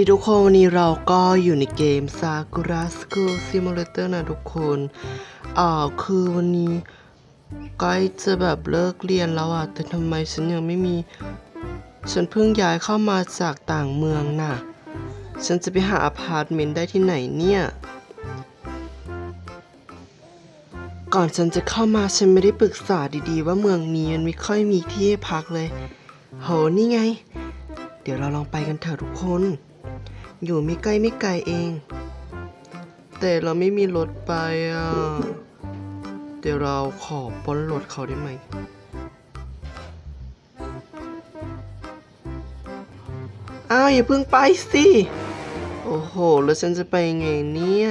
ีทุกคนวันนี้เราก็อยู่ในเกม Sakura School Simulator นะทุกคนอ่าคือวันนี้ใกล้จะแบบเลิกเรียนแล้วอะแต่ทำไมฉันยังไม่มี ฉันเพิ่งย้ายเข้ามาจากต่างเมืองน่ะ ฉันจะไปหาอพาร์ตเมนต์ได้ที่ไหนเนี่ย ก่อนฉันจะเข้ามาฉันไม่ได้ปรึกษาดีๆ ว่าเมืองนี้มันไม่ค่อยมีที่ให้พักเลย โหนี่ไง เดี๋ยวเราลองไปกันเถอะทุกคน อยู่ไม่ใกล้ไม่ไกลเอง แต่เราไม่มีรถไปอะ เดี๋ยวเราขอปล้นรถเขาได้ไหม อ้าวอย่าเพิ่งไปสิ โอ้โห แล้วฉันจะไปไงเนี่ย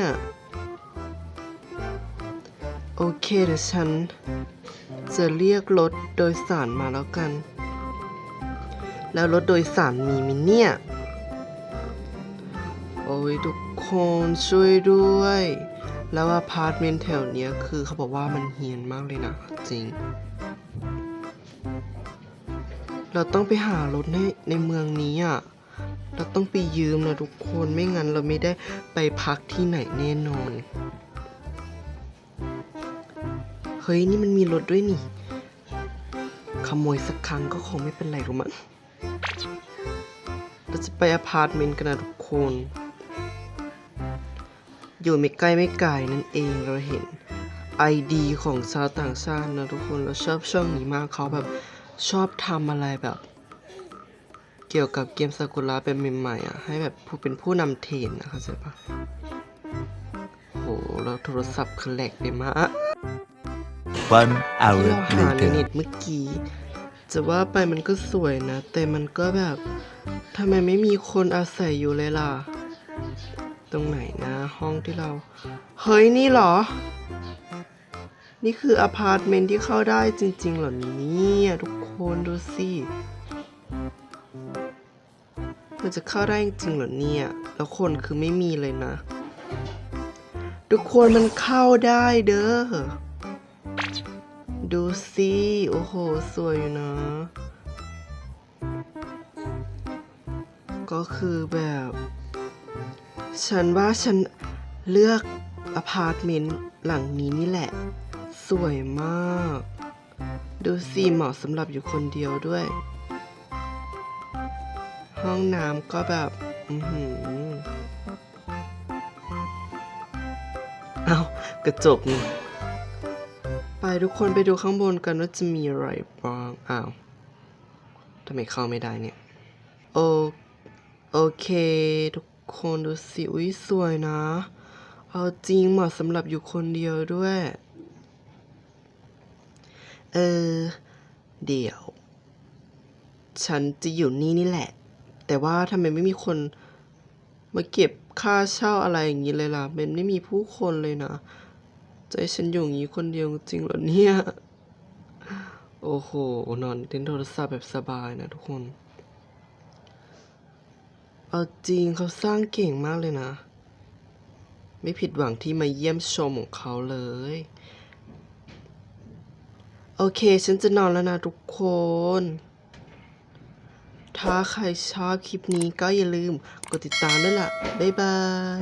โอเคเดี๋ยวฉัน จะเรียกรถโดยสารมาแล้วกัน แล้วรถโดยสารมีมิเนี่ย โอ้ยทุกคนช่วยด้วย แล้วอพาร์ตเมนต์แถวเนี้ยคือเขาบอกว่ามันเฮียนมากเลยนะ จริง เราต้องไปหารถในในเมืองนี้อะเราต้องไปยืมนะทุกคนไม่งั้นเราไม่ได้ไปพักที่ไหนแน่นอน เฮ้ย นี่มันมีรถด้วยนี่ ขโมยสักครั้งก็คงไม่เป็นไรหรอกมั้งเราจะไปอพาร์ตเมนต์กันนะทุกคน อยู่ไม่ใกล้ไม่ไกลนั่นเองเราเห็น ID ของชาวต่างชาตินะทุกคนเราชอบช่องนี้มากเขาแบบชอบทำอะไรแบบ เกี่ยวกับเกมซากุระเป็นใหม่ๆอะให้แบบผู้เป็นผู้นำเทรนนะเข้าใจปะโหเราโทรศัพท์คือแหลกไปมาก One ที่ hour เราหาใน later. เน็ตเมื่อกี้จะว่าไปมันก็สวยนะ แต่มันก็แบบทำไมไม่มีคนอาศัยอยู่เลยล่ะ ตรงไหนนะห้องที่เรา เฮ้ยนี่เหรอ นี่คืออพาร์ตเมนต์ที่เข้าได้จริงๆเหรอเนี่ยทุกคนดูสิมันจะเข้าได้จริงเหรอเนี่ย แล้วคนคือไม่มีเลยนะ ทุกคนมันเข้าได้เด้อ ดูสิโอ้โห สวยอยู่นะ ก็คือแบบ ฉันว่าฉันเลือกอพาร์ตเมนต์หลังนี้นี่แหละ สวยมาก ดูสิเหมาะสำหรับอยู่คนเดียวด้วย ห้องน้ำก็แบบ อือหือเอากระจกนี่ไปทุกคนไปดูข้างบนกันว่าจะมีอะไรบ้างอ้าวทำไมเข้าไม่ได้เนี่ย โอโอเคทุก คนดูสิอุ้ยสวยนะ เอาจริงเหมาะสำหรับอยู่คนเดียวด้วย เออ เดี๋ยว ฉันจะอยู่นี่นี่แหละ แต่ว่าทำไมไม่มีคนมาเก็บค่าเช่าอะไรอย่างนี้เลยล่ะ มันไม่มีผู้คนเลยนะ ใจฉันอยู่อย่างนี้คนเดียวจริงเหรอเนี่ย โอ้โห นอนเล่นโทรศัพท์แบบสบายนะทุกคน เอาจริงเขาสร้างเก่งมากเลยนะ ไม่ผิดหวังที่มาเยี่ยมชมของเขาเลย โอเค ฉันจะนอนแล้วนะทุกคน ถ้าใครชอบคลิปนี้ก็อย่าลืมกดติดตามด้วยล่ะ บ๊ายบาย